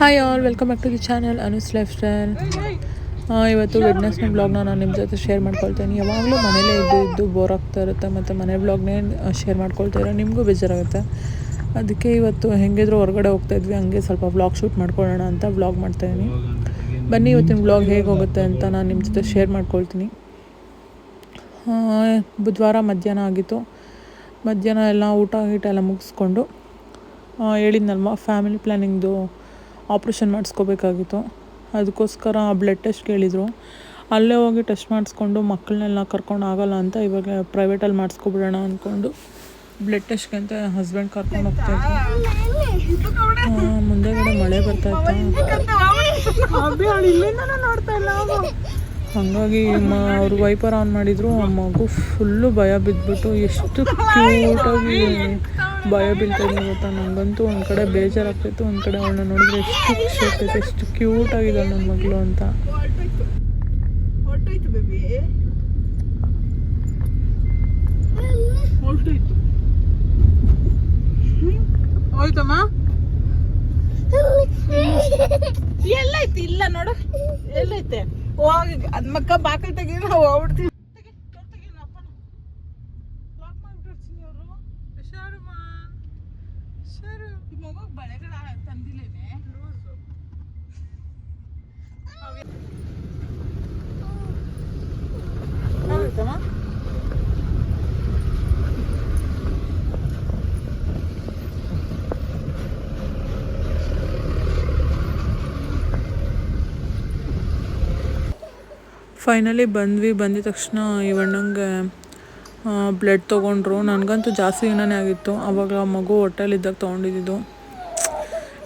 Hi all welcome back to the channel Anu's lifestyle ಇವತ್ತು ವೆಡ್ನೆಸ್ನ ಬ್ಲಾಗ್ನ ನಾನು ನಿಮ್ಮ ಜೊತೆ ಶೇರ್ ಮಾಡ್ಕೊಳ್ತೇನೆ. ಯಾವಾಗಲೂ ಮನೇಲೇ ಇದ್ದು ಇದ್ದು ಬೋರ್ ಆಗ್ತಾ ಇರುತ್ತೆ, ಮತ್ತು ಮನೆ ಬ್ಲಾಗ್ನೇ ಶೇರ್ ಮಾಡ್ಕೊಳ್ತಾ ಇರೋ ನಿಮಗೂ ಬೇಜಾರಾಗುತ್ತೆ. ಅದಕ್ಕೆ ಇವತ್ತು ಹೆಂಗಿದ್ರು ಹೊರಗಡೆ ಹೋಗ್ತಾ ಇದ್ವಿ, ಹಂಗೆ ಸ್ವಲ್ಪ ಬ್ಲಾಗ್ ಶೂಟ್ ಮಾಡ್ಕೊಳ್ಳೋಣ ಅಂತ ಬ್ಲಾಗ್ ಮಾಡ್ತಾಯಿದ್ದೀನಿ ಬನ್ನಿ ಇವತ್ತಿನ ಬ್ಲಾಗ್ ಹೇಗೆ ಹೋಗುತ್ತೆ ಅಂತ ನಾನು ನಿಮ್ಮ ಜೊತೆ ಶೇರ್ ಮಾಡ್ಕೊಳ್ತೀನಿ. ಬುಧವಾರ ಮಧ್ಯಾಹ್ನ ಆಗಿತ್ತು. ಮಧ್ಯಾಹ್ನ ಎಲ್ಲ ಊಟ ಗೀಟ ಎಲ್ಲ ಮುಗಿಸ್ಕೊಂಡು ಹೇಳಿದ್ನಲ್ವ ಫ್ಯಾಮಿಲಿ ಪ್ಲ್ಯಾನಿಂಗ್ದು ಆಪ್ರೇಷನ್ ಮಾಡಿಸ್ಕೋಬೇಕಾಗಿತ್ತು. ಅದಕ್ಕೋಸ್ಕರ ಬ್ಲಡ್ ಟೆಸ್ಟ್ ಕೇಳಿದರು. ಅಲ್ಲೇ ಹೋಗಿ ಟೆಸ್ಟ್ ಮಾಡಿಸ್ಕೊಂಡು ಮಕ್ಕಳನ್ನೆಲ್ಲ ಕರ್ಕೊಂಡು ಆಗೋಲ್ಲ ಅಂತ ಇವಾಗ ಪ್ರೈವೇಟಲ್ಲಿ ಮಾಡಿಸ್ಕೊಬಿಡೋಣ ಅಂದ್ಕೊಂಡು ಬ್ಲಡ್ ಟೆಸ್ಟ್ಗೆ ಅಂತ ಹಸ್ಬೆಂಡ್ ಕರ್ಕೊಂಡು ಹೋಗ್ತಾ ಮುಂದೆ ಮುಂದೆಗಡೆ ಮಳೆ ಬರ್ತಾ ಇತ್ತು. ಹಾಗಾಗಿ ಅವ್ರು ವೈಪರ್ ಆನ್ ಮಾಡಿದ್ರು. ಮಗು ಫುಲ್ಲು ಭಯ ಬಿದ್ದುಬಿಟ್ಟು ಎಷ್ಟು ಕ್ಯೂಟಾಗಿ ಭಯ ಬೀಳ್ತಾಯಿದ್ವಿ ಗೊತ್ತಾ? ನನಗಂತೂ ಒಂದು ಕಡೆ ಬೇಜಾರಾಗ್ತಿತ್ತು, ಒಂದು ಕಡೆ ಅವಳನ್ನ ನೋಡಿದ್ರೆ ಎಷ್ಟು ಖುಷಿ ಆಗ್ತೈತೆ ಎಷ್ಟು ಕ್ಯೂಟಾಗಿದ್ದಾಳೆ ನನ್ನ ಮಗಳು ಅಂತ. ಹೋಯ್ತಮ್ಮ? ಎಲ್ಲೈತಿ ಇಲ್ಲ ನೋಡು. ಎಲ್ಲೈತೆ? ಹೋಗಿ ಅದ್ ಮಕ್ಕ ಬಾಕಲ್ ತೆಗಿದ್ರೆ ಹೋಗ್ಬಿಡ್ತೀವಿ ಫೈನಲಿ ಬಂದ್ವಿ. ಬಂದಿದ ತಕ್ಷಣ ಇವಣ್ಣಂಗೆ ಬ್ಲಡ್ ತೊಗೊಂಡ್ರು. ನನಗಂತೂ ಜಾಸ್ತಿ ದಿನನೇ ಆಗಿತ್ತು. ಆವಾಗ ಮಗು ಹೊಟ್ಟೆಲಿದ್ದಾಗ ತೊಗೊಂಡಿದ್ದು.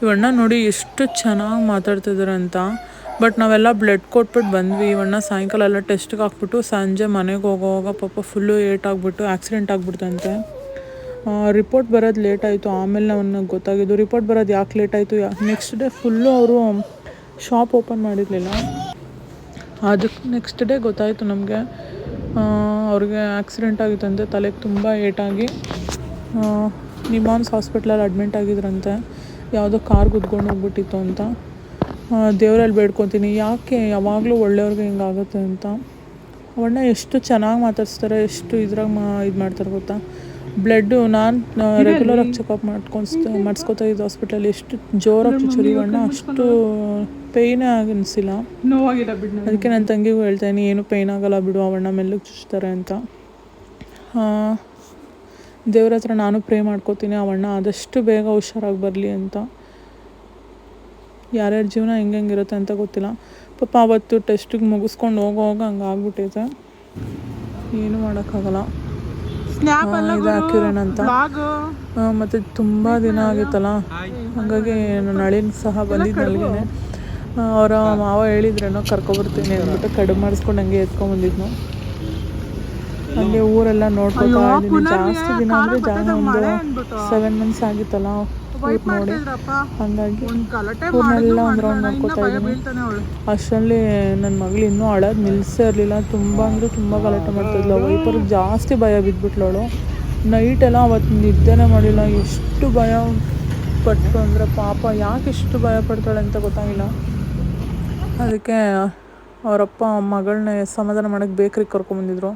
ಇವಣ್ಣ ನೋಡಿ ಎಷ್ಟು ಚೆನ್ನಾಗಿ ಮಾತಾಡ್ತಿದ್ದಾರೆ ಅಂತ. ಬಟ್ ನಾವೆಲ್ಲ ಬ್ಲಡ್ ಕೊಟ್ಬಿಟ್ಟು ಬಂದ್ವಿ. ಇವಣ್ಣ ಸಾಯಂಕಾಲ ಎಲ್ಲ ಟೆಸ್ಟ್ಗೆ ಹಾಕ್ಬಿಟ್ಟು ಸಂಜೆ ಮನೆಗೆ ಹೋಗೋವಾಗ ಪಾಪ ಫುಲ್ಲು ಏಟ್ ಆಗಿಬಿಟ್ಟು ಆಕ್ಸಿಡೆಂಟ್ ಆಗಿಬಿಡ್ತಂತೆ. ರಿಪೋರ್ಟ್ ಬರೋದು ಲೇಟ್ ಆಯಿತು. ಆಮೇಲೆ ಅವನಿಗೆ ಗೊತ್ತಾಗಿದ್ದು ರಿಪೋರ್ಟ್ ಬರೋದು ಯಾಕೆ ಲೇಟ್ ಆಯಿತು? ನೆಕ್ಸ್ಟ್ ಡೇ ಫುಲ್ಲು ಅವರು ಶಾಪ್ ಓಪನ್ ಮಾಡಿರಲಿಲ್ಲ. ಅದಕ್ಕೆ ನೆಕ್ಸ್ಟ್ ಡೇ ಗೊತ್ತಾಯಿತು ನಮಗೆ. ಅವ್ರಿಗೆ ಆಕ್ಸಿಡೆಂಟ್ ಆಗಿತ್ತಂತೆ ತಲೆಗೆ ತುಂಬ ಏಟಾಗಿ. ನಿಮಾನ್ಸ್ ಹಾಸ್ಪಿಟ್ಲಲ್ಲಿ ಅಡ್ಮಿಂಟ್ ಆಗಿದ್ರಂತೆ. ಯಾವುದೋ ಕಾರ್ ಗುದ್ಕೊಂಡು ಹೋಗ್ಬಿಟ್ಟಿತ್ತು ಅಂತ. ದೇವರಲ್ಲಿ ಬೇಡ್ಕೊತೀನಿ ಯಾಕೆ ಯಾವಾಗಲೂ ಒಳ್ಳೆಯವ್ರಿಗೆ ಹಿಂಗಾಗುತ್ತೆ ಅಂತ. ಅವಣ್ಣ ಎಷ್ಟು ಚೆನ್ನಾಗಿ ಮಾತಾಡ್ಸ್ತಾರೆ ಎಷ್ಟು ಇದ್ರಾಗ ಮಾ ಇದು ಮಾಡ್ತಾರೆ ಗೊತ್ತಾ? ಬ್ಲಡ್ಡು ನಾನು ರೆಗ್ಯುಲರಾಗಿ ಚೆಕಪ್ ಮಾಡ್ಕೊಳ್ಸ್ತಾ ಮಾಡಿಸ್ಕೊತಾ ಇದ್ದೆ ಹಾಸ್ಪಿಟಲ್ ಎಷ್ಟು ಜೋರಾಗಿ ಚುಚ್ಚುರಿ ಅಣ್ಣ ಅಷ್ಟು ಪೇಯ್ನೇ ಆಗನ್ಸಿಲ್ಲ. ಅನಿಸಿಲ್ಲ ನೋವಾಗಿಲ್ಲ ಬಿಡ್ ಅದಕ್ಕೆ ನನ್ನ ತಂಗಿಗೂ ಹೇಳ್ತಾಯಿನಿ ಏನು ಪೇಯ್ನ್ ಆಗಲ್ಲ ಬಿಡು ಅವಣ್ಣ ಮೆಲ್ಲಗೆ ಚುಚ್ತಾರೆ ಅಂತ. ದೇವ್ರ ಹತ್ರ ನಾನು ಪ್ರೇ ಮಾಡ್ಕೋತೀನಿ ಅವಣ್ಣ ಆದಷ್ಟು ಬೇಗ ಹುಷಾರಾಗಿ ಬರಲಿ ಅಂತ. ಯಾರ್ಯಾರ ಜೀವನ ಹೆಂಗೆ ಹೆಂಗಿರುತ್ತೆ ಅಂತ ಗೊತ್ತಿಲ್ಲ. ಪಾಪ ಅವತ್ತು ಟೆಸ್ಟಿಗೆ ಮುಗಿಸ್ಕೊಂಡು ಹೋಗೋ ಹಂಗೆ ಆಗ್ಬಿಟ್ಟೈತೆ. ಏನು ಮಾಡೋಕ್ಕಾಗಲ್ಲ. ಹಾಕಿರೋಣ ಅಂತ. ಮತ್ತು ಮತ್ತೆ ತುಂಬ ದಿನ ಆಗಿತ್ತಲ್ಲ ಹಾಗಾಗಿ ನಾನು ಅಳಿನ ಸಹ ಬಂದಿದ್ದೆ ಅಲ್ಲಿಗೆ. ಅವರ ಮಾವ ಹೇಳಿದ್ರೇನೋ ಕರ್ಕೊಬರ್ತೀನಿ ಅಂದ್ಬಿಟ್ಟು ಕಡಿಮೆ ಮಾಡಿಸ್ಕೊಂಡು ಹಂಗೆ ಎತ್ಕೊಂಡ್ಬಂದಿದ್ನು ಹಂಗೆ ಊರೆಲ್ಲ ನೋಡ್ಕೊತಾ ಇದ್ದೀನಿ. ಜಾಸ್ತಿ ದಿನ ಅಂದರೆ ಜಾಸ್ತಿ ಒಂದು ಸೆವೆನ್ ಮಂತ್ಸ್ ಆಗಿತ್ತಲ್ಲ ಊರ್ ನೋಡಿ. ಹಂಗಾಗಿ ಊರ್ನೆಲ್ಲ ಒಂದು ರೌಂಡ್ ನೋಡ್ಕೊತಾ ಇದ್ದೀನಿ. ಅಷ್ಟರಲ್ಲಿ ನನ್ನ ಮಗಳು ಇನ್ನೂ ಅಳೋದು ನಿಲ್ಲಿಸೇ ಇರಲಿಲ್ಲ. ತುಂಬ ಅಂದರೆ ತುಂಬ ಗಲಾಟೆ ಮಾಡ್ತಿದ್ಲು ವೈಪರ್ ಜಾಸ್ತಿ ಭಯ ಬಿದ್ದುಬಿಟ್ಲವಳು ನೈಟೆಲ್ಲ ಅವತ್ತು ನಿದ್ದೆನೇ ಮಾಡಿಲ್ಲ. ಎಷ್ಟು ಭಯ ಪಟ್ಟು ಅಂದರೆ ಪಾಪ ಯಾಕೆ ಇಷ್ಟು ಭಯ ಪಡ್ತಾಳೆ ಅಂತ ಗೊತ್ತಾಗಿಲ್ಲ. ಅದಕ್ಕೆ ಅವರಪ್ಪ, ಮಗಳನ್ನ ಸಮಾಧಾನ ಮಾಡೋಕ್ಕೆ ಬೇಕ್ರಿಗೆ ಕರ್ಕೊಂಬಂದಿದ್ರು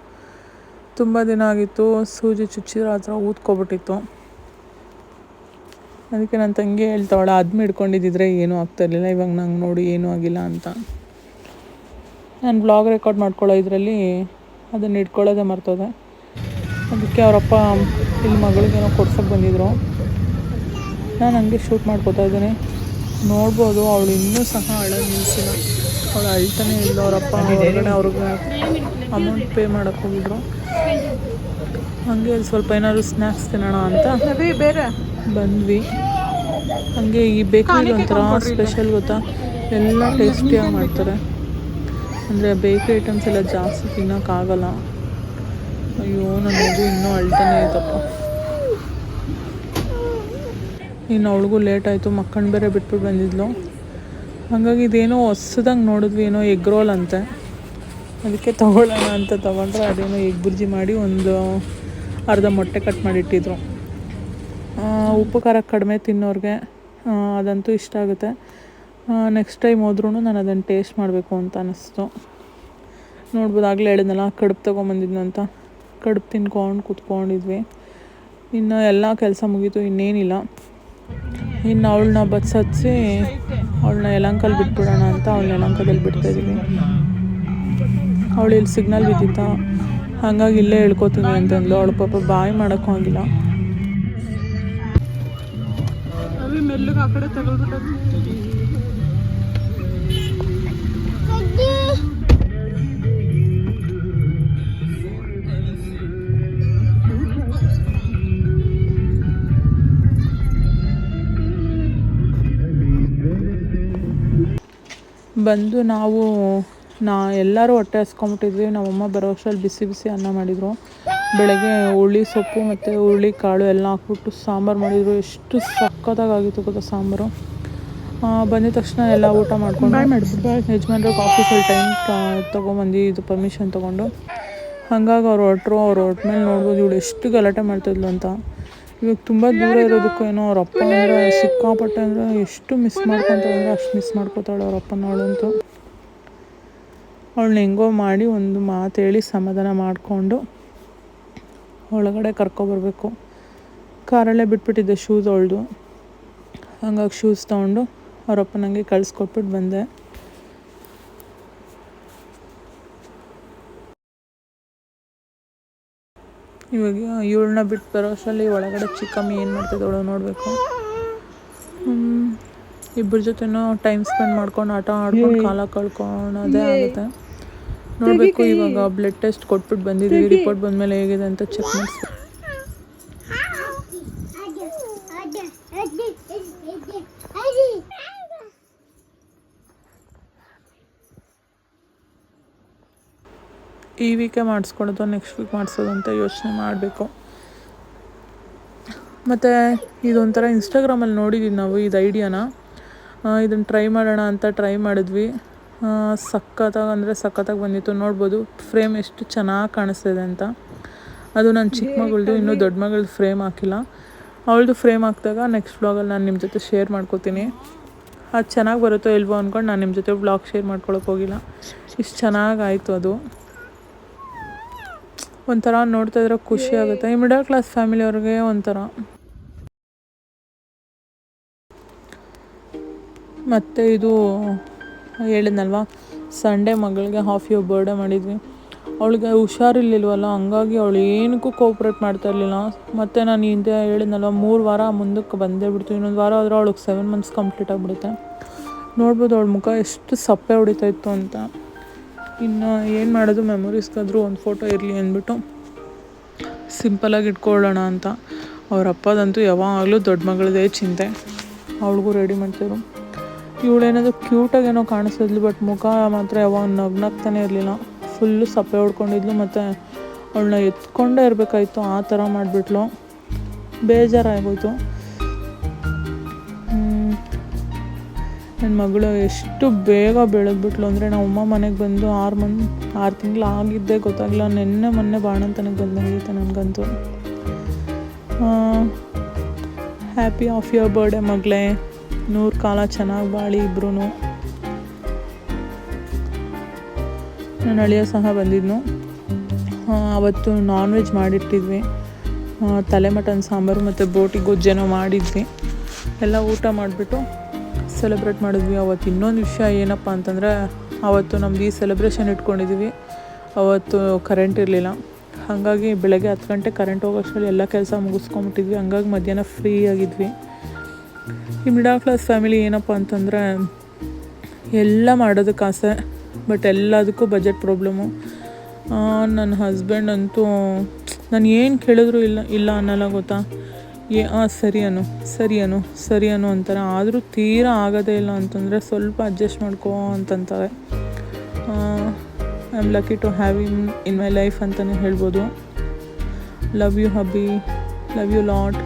ತುಂಬ ದಿನ ಆಗಿತ್ತು, ಸೂಜಿ ಚುಚ್ಚಿದ್ರೆ ಆ ಥರ ಊದ್ಕೊಬಿಟ್ಟಿತ್ತು. ಅದಕ್ಕೆ ನನ್ನ ತಂಗಿ ಹೇಳ್ತಾವಳ ಅದ್ಮಿ ಹಿಡ್ಕೊಂಡಿದ್ದಿದ್ರೆ ಏನೂ ಆಗ್ತಾ ಇರಲಿಲ್ಲ, ಇವಾಗ ನಂಗೆ ನೋಡಿ ಏನೂ ಆಗಿಲ್ಲ ಅಂತ. ನಾನು ಬ್ಲಾಗ್ ರೆಕಾರ್ಡ್ ಮಾಡ್ಕೊಳ್ಳೋ ಇದರಲ್ಲಿ ಅದನ್ನು ಇಟ್ಕೊಳ್ಳೋದೇ ಮರ್ತದೆ. ಅದಕ್ಕೆ ಅವರಪ್ಪ ಇಲ್ಲಿ ಮಗಳಿಗೇನೋ ಕೊಡ್ಸೋಕ್ಕೆ ಬಂದಿದ್ರು. ನಾನು ಹಂಗೆ ಶೂಟ್ ಮಾಡ್ಕೋತಾ ಇದ್ದೀನಿ. ನೋಡ್ಬೋದು ಅವಳು ಇನ್ನೂ ಸಹ ಹಳೆ ನಿಲ್ಲಿಸಿಲ್ಲ ಅವಳು ಅಳ್ತಾನೆ ಇಲ್ಲ ಅವರಪ್ಪ ಹೊರಗಡೆ ಅವ್ರಿಗೆ ಅಮೌಂಟ್ ಪೇ ಮಾಡೋಕ್ಕೆ ಹೋಗಿದ್ರು. ಹಂಗೆ ಸ್ವಲ್ಪ ಏನಾದ್ರು ಸ್ನ್ಯಾಕ್ಸ್ ತಿನ್ನೋಣ ಅಂತ ಬೇರೆ. ಬಂದ್ವಿ. ಹಾಗೆ ಈ ಬೇಕರಿ ಒಂಥರ ಸ್ಪೆಷಲ್ ಗೊತ್ತಾ? ಎಲ್ಲ ಟೇಸ್ಟಿಯಾಗಿ ಮಾಡ್ತಾರೆ. ಅಂದರೆ ಬೇಕರಿ ಐಟಮ್ಸ್ ಎಲ್ಲ ಜಾಸ್ತಿ ತಿನ್ನೋಕ್ಕಾಗಲ್ಲ ಅಯ್ಯೋ ನನ್ನ ಮಗು ಇನ್ನೂ ಅಳ್ತಾನೆ ಐತಪ್ಪ ಇನ್ನು ಅವಳಿಗೂ ಲೇಟ್ ಆಯಿತು ಮಕ್ಕಳು ಬೇರೆ ಬಿಟ್ಬಿಟ್ಟು ಬಂದಿದ್ಲು. ಹಾಗಾಗಿ ಇದೇನೋ ಹೊಸದಂಗೆ ನೋಡಿದ್ವಿ, ಏನೋ ಎಗ್ ರೋಲ್ ಅಂತೆ. ಅದಕ್ಕೆ ತಗೊಳ್ಳೋಣ ಅಂತ ತೊಗೊಂಡ್ರೆ ಅದೇನೋ ಎಗ್ ಬುರ್ಜಿ ಮಾಡಿ ಒಂದು ಅರ್ಧ ಮೊಟ್ಟೆ ಕಟ್ ಮಾಡಿಟ್ಟಿದ್ರು. ಉಪ್ಪು ಖಾರ ಕಡಿಮೆ ತಿನ್ನೋರಿಗೆ ಅದಂತೂ ಇಷ್ಟ ಆಗುತ್ತೆ. ನೆಕ್ಸ್ಟ್ ಟೈಮ್ ಹೋದ್ರೂ ನಾನು ಅದನ್ನು ಟೇಸ್ಟ್ ಮಾಡಬೇಕು ಅಂತ ಅನ್ನಿಸ್ತು ನೋಡ್ಬೋದು, ಆಗಲೇ ಹೇಳಿದ್ನಲ್ಲ, ಕಡುಬು ತೊಗೊಂಬಂದಿದ್ನು ಅಂತ. ಕಡುಬು ತಿನ್ಕೊಂಡು ಕೂತ್ಕೊಂಡಿದ್ವಿ. ಇನ್ನು ಎಲ್ಲ ಕೆಲಸ ಮುಗೀತು, ಇನ್ನೇನಿಲ್ಲ. ಇನ್ನು ಅವಳನ್ನ ಬಸ್ ಹಚ್ಚಿ ಅವಳನ್ನ ಯಲಂಕಲ್ಲಿ ಬಿಟ್ಬಿಡೋಣ ಅಂತ ಅವಳನ್ನ ಯಲಂಕದಲ್ಲಿ ಬಿಡ್ತಾಯಿದ್ದೀವಿ ಅವಳು ಇಲ್ಲಿ ಸಿಗ್ನಲ್ ಬಿದ್ದಿತ್ತ? ಹಾಗಾಗಿ ಇಲ್ಲೇ ಹೇಳ್ಕೊತೀನಿ ಅಂತಂದ್ಲು. ಅವಳು ಪಾಪ ಬಾಯಿ ಮಾಡೋಕ್ಕೂ ಆಗಿಲ್ಲ. ಮೆಲ್ಲಗೆ ಆ ಕಡೆ ಬಂದು ನಾವು ನಾ ಎಲ್ಲರೂ ಹೊಟ್ಟೆ ಹಸ್ಕೊಂಬಿಟ್ಟಿದ್ವಿ. ನಮ್ಮಮ್ಮ ಬರೋ ಅಷ್ಟ್ರಲ್ಲಿ ಬಿಸಿ ಬಿಸಿ ಅನ್ನ ಮಾಡಿದರು. ಬೆಳಗ್ಗೆ ಹುಳಿ ಸೊಪ್ಪು ಮತ್ತು ಹುಳಿ ಕಾಳು ಎಲ್ಲ ಹಾಕ್ಬಿಟ್ಟು ಸಾಂಬಾರು ಮಾಡಿದರು. ಎಷ್ಟು ಸಕ್ಕತ್ತಾಗಿ ಆಗಿತ್ತು ಗೊತ್ತಾ ಸಾಂಬಾರು. ಬಂದಿದ ತಕ್ಷಣ ಎಲ್ಲ ಊಟ ಮಾಡ್ಕೊಂಡು ಯಜಮಾನ್ರು ಆಫೀಸಲ್ಲಿ ಟೈಮ್ ತೊಗೊಂಬಂದು ಇದು ಪರ್ಮಿಷನ್ ತೊಗೊಂಡು. ಹಾಗಾಗಿ ಅವ್ರು ಹೊಟ್ಟರು ಅವ್ರು ಮೇಲೆ ನೋಡ್ಬೋದು ಇವಳು ಎಷ್ಟು ಗಲಾಟೆ ಮಾಡ್ತಿದ್ಲು ಅಂತ. ಇವಾಗ ತುಂಬ ದೂರ ಇರೋದಕ್ಕೂ ಏನೋ ಅವ್ರ ಅಪ್ಪ ಅಂದರೆ ಸಿಕ್ಕಾಪಟ್ಟೆ ಅಂದರೆ ಎಷ್ಟು ಮಿಸ್ ಮಾಡ್ಕೊತಾಳೆ ಅಂದರೆ ಅಷ್ಟು ಮಿಸ್ ಮಾಡ್ಕೊತಾಳೆ ಅವ್ರ ಅಪ್ಪನ ಅವಳಂತೂ ಅವಳನ್ನ ಹೆಂಗೋ ಮಾಡಿ ಒಂದು ಮಾತು ಹೇಳಿ ಸಮಾಧಾನ ಮಾಡಿಕೊಂಡು ಒಳಗಡೆ ಕರ್ಕೊಬರ್ಬೇಕು ಕಾರಲ್ಲೇ ಬಿಟ್ಬಿಟ್ಟಿದ್ದೆ ಶೂಸ್ ಅವಳದು. ಹಂಗಾಗಿ ಶೂಸ್ ತೊಗೊಂಡು ಅವರಪ್ಪನಂಗೆ ಕಳಿಸ್ಕೊಟ್ಬಿಟ್ಟು ಬಂದೆ. ಇವಾಗ ಇವಳನ್ನ ಬಿಟ್ಟು ಬರೋ ಅಷ್ಟರಲ್ಲಿ ಒಳಗಡೆ ಚಿಕ್ಕಮ್ಮಿ ಏನು ಮಾಡ್ತಿದ್ದವಳು ನೋಡಬೇಕು. ಇಬ್ಬರ ಜೊತೆನೂ ಟೈಮ್ ಸ್ಪೆಂಡ್ ಮಾಡ್ಕೊಂಡು ಆಟ ಆಡ್ಕೊಂಡು ಕಾಲ ಕಳ್ಕೊಳೋದೇ ಆಗುತ್ತೆ. ನೋಡಬೇಕು ಇವಾಗ ಬ್ಲಡ್ ಟೆಸ್ಟ್ ಕೊಟ್ಬಿಟ್ಟು ಬಂದಿದ್ದೀವಿ ರಿಪೋರ್ಟ್ ಬಂದಮೇಲೆ ಹೇಗಿದೆ ಅಂತ ಚೆಕ್ ಮಾಡಿಸ್ಬೇಕು. ಈ ವೀಕೆ ಮಾಡಿಸ್ಕೊಳ್ಳೋದು ನೆಕ್ಸ್ಟ್ ವೀಕ್ ಮಾಡಿಸೋದು ಅಂತ ಯೋಚನೆ ಮಾಡಬೇಕು. ಮತ್ತು ಇದೊಂಥರ ಇನ್ಸ್ಟಾಗ್ರಾಮಲ್ಲಿ ನೋಡಿದ್ದೀವಿ ನಾವು ಇದು ಐಡಿಯಾನ ಇದನ್ನು ಟ್ರೈ ಮಾಡೋಣ ಅಂತ ಟ್ರೈ ಮಾಡಿದ್ವಿ. ಸಖತ್ತಾಗ ಅಂದರೆ ಸಖತ್ತಾಗಿ ಬಂದಿತ್ತು. ನೋಡ್ಬೋದು ಫ್ರೇಮ್ ಎಷ್ಟು ಚೆನ್ನಾಗಿ ಕಾಣಿಸ್ತಿದೆ ಅಂತ. ಅದು ನನ್ನ ಚಿಕ್ಕ ಮಗಳದು ಇನ್ನೂ ದೊಡ್ಡ ಮಗಳದು ಫ್ರೇಮ್ ಹಾಕಿಲ್ಲ. ಅವಳದು ಫ್ರೇಮ್ ಹಾಕಿದಾಗ ನೆಕ್ಸ್ಟ್ ವ್ಲಾಗಲ್ಲಿ ನಾನು ನಿಮ್ಮ ಜೊತೆ ಶೇರ್ ಮಾಡ್ಕೋತೀನಿ. ಅದು ಚೆನ್ನಾಗಿ ಬರುತ್ತೋ ಇಲ್ವೋ ಅಂದ್ಕೊಂಡು ನಾನು ನಿಮ್ಮ ಜೊತೆ ವ್ಲಾಗ್ ಶೇರ್ ಮಾಡ್ಕೊಳಕ್ಕೆ ಹೋಗಿಲ್ಲ. ಇಷ್ಟು ಚೆನ್ನಾಗಾಯಿತು ಅದು. ಒಂಥರ ನೋಡ್ತಾ ಇದ್ರೆ ಖುಷಿ ಆಗುತ್ತೆ. ಈ ಮಿಡಲ್ ಕ್ಲಾಸ್ ಫ್ಯಾಮಿಲಿಯವ್ರಿಗೆ ಒಂಥರ. ಮತ್ತು ಇದು ಹೇಳಿದ್ನಲ್ವ? ಸಂಡೇ ಮಗಳಿಗೆ ಹಾಫ್ ಇಯರ್ ಬರ್ಡೇ ಮಾಡಿದ್ವಿ. ಅವಳಿಗೆ ಹುಷಾರಿರ್ಲಿಲ್ವಲ್ಲ, ಹಂಗಾಗಿ ಅವಳು ಏನಕ್ಕೂ ಕೋಪ್ರೇಟ್ ಮಾಡ್ತಾ ಇರಲಿಲ್ಲ. ಮತ್ತು ನಾನು ಹಿಂದೆ ಹೇಳಿದ್ನಲ್ವ, ಮೂರು ವಾರ ಮುಂದಕ್ಕೆ ಬಂದೇ ಬಿಡ್ತು. ಇನ್ನೊಂದು ವಾರ ಆದರೆ ಅವಳಿಗೆ ಸೆವೆನ್ ಮಂತ್ಸ್ ಕಂಪ್ಲೀಟ್ ಆಗಿಬಿಡುತ್ತೆ. ನೋಡ್ಬೋದು ಅವಳ ಮುಖ ಎಷ್ಟು ಸಪ್ಪೆ ಹೊಡಿತಾ ಇತ್ತು ಅಂತ. ಇನ್ನು ಏನು ಮಾಡೋದು ಮೆಮೊರೀಸ್ಗಾದರೂ ಒಂದು ಫೋಟೋ ಇರಲಿ ಅಂದ್ಬಿಟ್ಟು ಸಿಂಪಲಾಗಿ ಇಟ್ಕೊಳ್ಳೋಣ ಅಂತ. ಅವ್ರ ಅಪ್ಪದಂತೂ ಯಾವಾಗಲೂ ದೊಡ್ಡ ಮಗಳದೇ ಚಿಂತೆ. ಅವಳಿಗೂ ರೆಡಿ ಮಾಡ್ತಿದ್ರು. ಇವಳೇನಾದ್ರು ಕ್ಯೂಟಾಗೇನೋ ಕಾಣಿಸ್ತಿದ್ಲು ಬಟ್ ಮುಖ ಮಾತ್ರ ಯಾವಾಗ ನಗ್ನಾಗ್ತಾನೆ ಇರಲಿಲ್ಲ. ಫುಲ್ಲು ಸಪ್ಪೆ ಹೊಡ್ಕೊಂಡಿದ್ಲು ಮತ್ತು ಅವಳನ್ನ ಎತ್ಕೊಂಡೇ ಇರಬೇಕಾಯ್ತು, ಆ ಥರ ಮಾಡಿಬಿಟ್ಲು. ಬೇಜಾರಾಗೋಯ್ತು. ನನ್ನ ಮಗಳು ಎಷ್ಟು ಬೇಗ ಬೆಳೆದ್ಬಿಟ್ಲು ಅಂದರೆ ನಾವು ಅಮ್ಮ ಮನೆಗೆ ಬಂದು ಆರು ಮನ್, ಆರು ತಿಂಗಳು ಆಗಿದ್ದೇ ಗೊತ್ತಾಗಲಿಲ್ಲ. ನಿನ್ನೆ ಮೊನ್ನೆ ಬಾಣಂತನಕ್ಕೆ ಬಂದಂಗೈತೆ ನನಗಂತೂ. ಹ್ಯಾಪಿ ಆಫ್ ಯುವರ್ ಬರ್ಡೇ ಮಗಳೇ. ನೂರು ಕಾಲ ಚೆನ್ನಾಗಿ ಬಾಳಿ ಇಬ್ರು ನನ್ನ ಅಳಿಯ ಸಹ ಬಂದಿದ್ನು. ಅವತ್ತು ನಾನ್ ವೆಜ್ ಮಾಡಿಟ್ಟಿದ್ವಿ ತಲೆ ಮಟನ್ ಸಾಂಬಾರು ಮತ್ತು ಬೋಟಿ ಗೊಜ್ಜೇನೋ ಮಾಡಿದ್ವಿ. ಎಲ್ಲ ಊಟ ಮಾಡಿಬಿಟ್ಟು ಸೆಲೆಬ್ರೇಟ್ ಮಾಡಿದ್ವಿ. ಅವತ್ತು ಇನ್ನೊಂದು ವಿಷಯ ಏನಪ್ಪ ಅಂತಂದರೆ, ಅವತ್ತು ನಮ್ದು ಈ ಸೆಲೆಬ್ರೇಷನ್ ಇಟ್ಕೊಂಡಿದ್ವಿ. ಅವತ್ತು ಕರೆಂಟ್ ಇರಲಿಲ್ಲ. ಹಾಗಾಗಿ ಬೆಳಗ್ಗೆ ಹತ್ತು ಗಂಟೆ ಕರೆಂಟ್ ಹೋಗೋಷ್ಟರಲ್ಲಿ ಎಲ್ಲ ಕೆಲಸ ಮುಗಿಸ್ಕೊಂಬಿಟ್ಟಿದ್ವಿ. ಹಂಗಾಗಿ ಮಧ್ಯಾಹ್ನ ಫ್ರೀ ಆಗಿದ್ವಿ. ಈ ಮಿಡಲ್ ಕ್ಲಾಸ್ ಫ್ಯಾಮಿಲಿ ಏನಪ್ಪ ಅಂತಂದರೆ, ಎಲ್ಲ ಮಾಡೋದಕ್ಕೆ ಆಸೆ ಬಟ್ ಎಲ್ಲದಕ್ಕೂ ಬಜೆಟ್ ಪ್ರಾಬ್ಲಮ್ಮು ನನ್ನ ಹಸ್ಬೆಂಡ್ ಅಂತೂ, ನಾನು ಏನು ಕೇಳಿದ್ರು ಇಲ್ಲ ಇಲ್ಲ ಅನ್ನೋಲ್ಲ ಗೊತ್ತಾ? ಏ ಹಾಂ ಸರಿ ಅನು ಸರಿ ಅನು ಸರಿ ಅನು ಅಂತಾರೆ. ಆದರೂ ತೀರಾ ಆಗೋದೇ ಇಲ್ಲ ಅಂತಂದರೆ ಸ್ವಲ್ಪ ಅಡ್ಜಸ್ಟ್ ಮಾಡ್ಕೋ ಅಂತಂತಾರೆ. I am lucky to have in in my life ಅಂತಲೇ ಹೇಳ್ಬೋದು. Love you hubby love you lot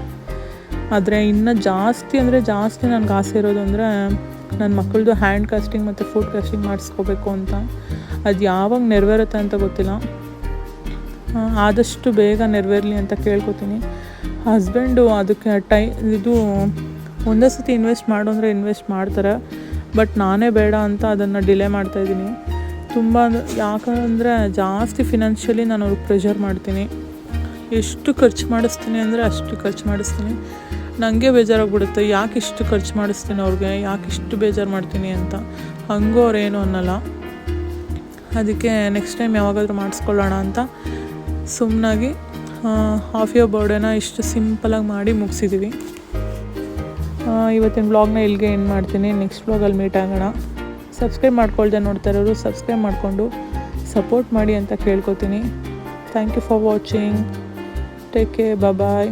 ಆದರೆ ಇನ್ನು ಜಾಸ್ತಿ ಅಂದರೆ ಜಾಸ್ತಿ ನನಗೆ ಆಸೆ ಇರೋದು ಅಂದರೆ ನನ್ನ ಮಕ್ಕಳದು ಹ್ಯಾಂಡ್ ಕಾಸ್ಟಿಂಗ್ ಮತ್ತು ಫುಡ್ ಕಾಸ್ಟಿಂಗ್ ಮಾಡಿಸ್ಕೋಬೇಕು ಅಂತ. ಅದು ಯಾವಾಗ ನೆರವೇರುತ್ತೆ ಅಂತ ಗೊತ್ತಿಲ್ಲ. ಆದಷ್ಟು ಬೇಗ ನೆರವೇರಲಿ ಅಂತ ಕೇಳ್ಕೊತೀನಿ. ಹಸ್ಬೆಂಡು ಅದಕ್ಕೆ ಟೈ, ಇದು ಒಂದೇ ಸತಿ ಇನ್ವೆಸ್ಟ್ ಮಾಡು ಅಂದರೆ ಇನ್ವೆಸ್ಟ್ ಮಾಡ್ತಾರೆ. ಬಟ್ ನಾನೇ ಬೇಡ ಅಂತ ಅದನ್ನು ಡಿಲೇ ಮಾಡ್ತಾಯಿದ್ದೀನಿ ತುಂಬ ಯಾಕಂದರೆ ಜಾಸ್ತಿ ಫಿನಾನ್ಷಿಯಲಿ ನಾನು ಅವ್ರಿಗೆ ಪ್ರೆಷರ್ ಮಾಡ್ತೀನಿ. ಎಷ್ಟು ಖರ್ಚು ಮಾಡಿಸ್ತೀನಿ ಅಂದರೆ ಅಷ್ಟು ಖರ್ಚು ಮಾಡಿಸ್ತೀನಿ. ನನಗೆ ಬೇಜಾರಾಗ್ಬಿಡುತ್ತೆ, ಯಾಕೆ ಇಷ್ಟು ಖರ್ಚು ಮಾಡಿಸ್ತೀನಿ ಅವ್ರಿಗೆ? ಯಾಕೆ ಇಷ್ಟು ಬೇಜಾರು ಮಾಡ್ತೀನಿ ಅಂತ? ಹಂಗೂ ಅವ್ರೇನು ಅನ್ನಲ್ಲ. ಅದಕ್ಕೆ ನೆಕ್ಸ್ಟ್ ಟೈಮ್ ಯಾವಾಗಾದರೂ ಮಾಡಿಸ್ಕೊಳ್ಳೋಣ ಅಂತ ಸುಮ್ಮನಾಗಿ ಹಾಫ್ ಇಯರ್ ಬರ್ಡೇನ ಇಷ್ಟು ಸಿಂಪಲಾಗಿ ಮಾಡಿ ಮುಗಿಸಿದ್ದೀವಿ ಇವತ್ತಿನ ಬ್ಲಾಗ್ನ ಇಲ್ಲಿಗೆ ಏನು ಮಾಡ್ತೀನಿ. ನೆಕ್ಸ್ಟ್ ಬ್ಲಾಗಲ್ಲಿ ಮೀಟ್ ಆಗೋಣ. ಸಬ್ಸ್ಕ್ರೈಬ್ ಮಾಡ್ಕೊಳ್ದೆ ನೋಡ್ತಾ ಇರೋರು ಸಬ್ಸ್ಕ್ರೈಬ್ ಮಾಡಿಕೊಂಡು ಸಪೋರ್ಟ್ ಮಾಡಿ ಅಂತ ಕೇಳ್ಕೊತೀನಿ. Thank you for watching take care bye